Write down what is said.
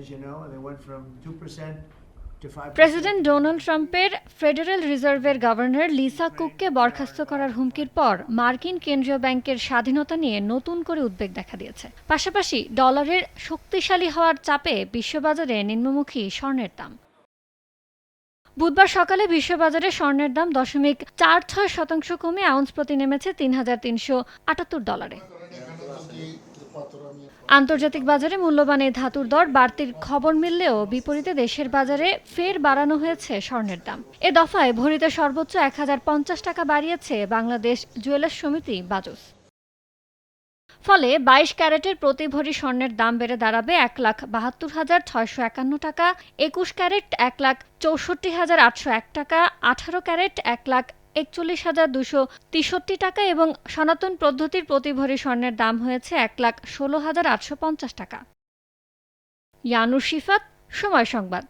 as you know, and they went from 2% to 5%. President Donald ট্রাম্পের federal রিজার্ভের governor Lisa কুককে বরখাস্ত করার হুমকির পর মার্কিন কেন্দ্রীয় ব্যাংকের স্বাধীনতা নিয়ে নতুন করে উদ্বেগ দেখা দিয়েছে। পাশাপাশি ডলারের শক্তিশালী হওয়ার চাপে বিশ্ববাজারে নিম্নমুখী স্বর্ণের দাম। বুধবার সকালে বিশ্ববাজারে স্বর্ণের দাম দশমিক চার ছয় শতাংশ কমে আউন্স প্রতি নেমেছে তিন হাজার তিনশো আটাত্তর ডলারে। আন্তর্জাতিক বাজারে মূল্যবান এই ধাতুর দর বাড়তির খবর মিললেও বিপরীতে দেশের বাজারে ফের বাড়ানো হয়েছে স্বর্ণের দাম। এ দফায় ভরিতে সর্বোচ্চ এক হাজার পঞ্চাশ টাকা বাড়িয়েছে বাংলাদেশ জুয়েলার্স সমিতি, বাজুস। ফলে বাইশ ক্যারেটের প্রতি ভরি স্বর্ণের দাম বেড়ে দাঁড়াবে এক লাখ বাহাত্তর হাজার ছয়শো একান্ন টাকা, একুশ ক্যারেট এক লাখ চৌষট্টি হাজার আটশো এক টাকা, আঠারো ক্যারেট এক লাখ একচল্লিশ হাজার দুশো তেষট্টি টাকা এবং সনাতন পদ্ধতির প্রতিভরি স্বর্ণের দাম হয়েছে এক লাখ ষোলো হাজার আটশো পঞ্চাশ টাকা। ইয়ানুর শিফাত, সময় সংবাদ।